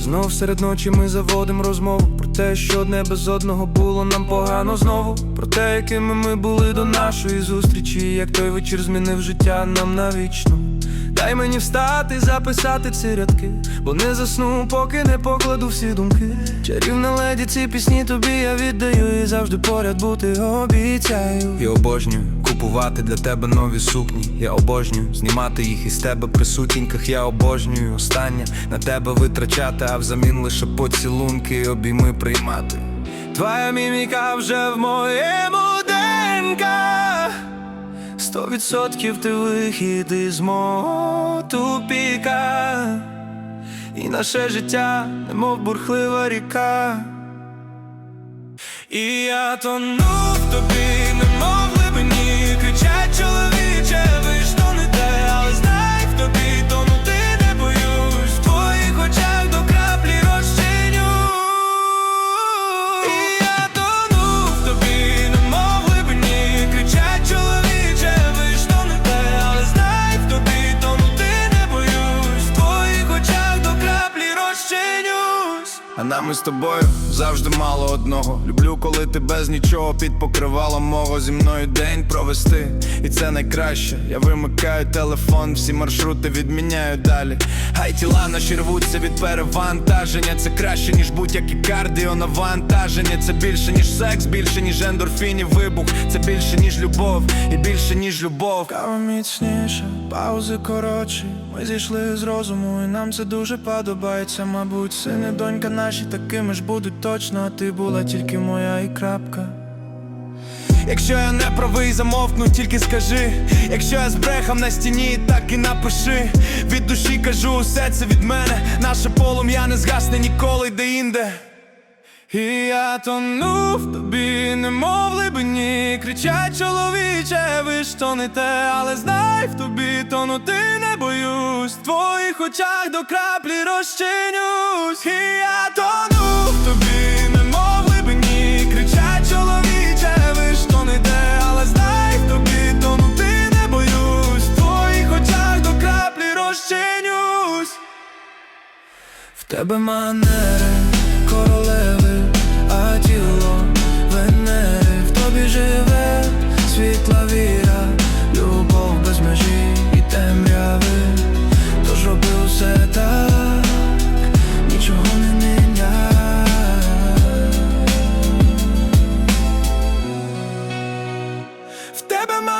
Знов серед ночі ми заводим розмову про те, що одне без одного було нам погано знову. Про те, якими ми були до нашої зустрічі, як той вечір змінив життя нам навічно. Дай мені встати, записати ці рядки, бо не засну, поки не покладу всі думки. Чарівна леді, ці пісні тобі я віддаю і завжди поряд бути обіцяю. І обожнюю купувати для тебе нові сукні. Я обожнюю знімати їх із тебе при сутінках. Я обожнюю останнє на тебе витрачати, а взамін лише поцілунки і обійми приймати. Твоя міміка вже в моєму ДНК Сто відсотків ти вихід із мого тупіка І наше життя, немов бурхлива ріка. І я тону в тобі, А нами з тобою завжди мало одного. Люблю, коли ти без нічого під покривалом мого. Зі мною день провести І це найкраще. Я вимикаю телефон, всі маршрути відміняю далі. Хай тіла наші рвуться від перевантаження. Це краще, ніж будь-які кардіо навантаження. Це більше, ніж секс, більше, ніж ендорфінів вибух. Це більше, ніж любов, і більше, ніж любов. Кава міцніша, паузи коротші. Ми зійшли з розуму, і нам це дуже подобається. Мабуть, сини, донька наші такими ж будуть точно А ти була тільки моя і крапка. Якщо я не правий, замовкну, тільки скажи. Якщо я збрехав на стіні, так і напиши. Від душі кажу, усе це від мене. Наше полум'я не згасне ніколи де-інде і я тону в тобі, немов глибині Кричать чоловіче, ви ж то не те, але знай в тобі, тонути не боюсь. В твоїх очах до краплі розчинюсь. І я тону. В тобі, немов в глибині чоловіче, ви ж то не але знай в тобі, не боюсь. Твоїх очах до краплі розчинюсь. В тебе манера baby, my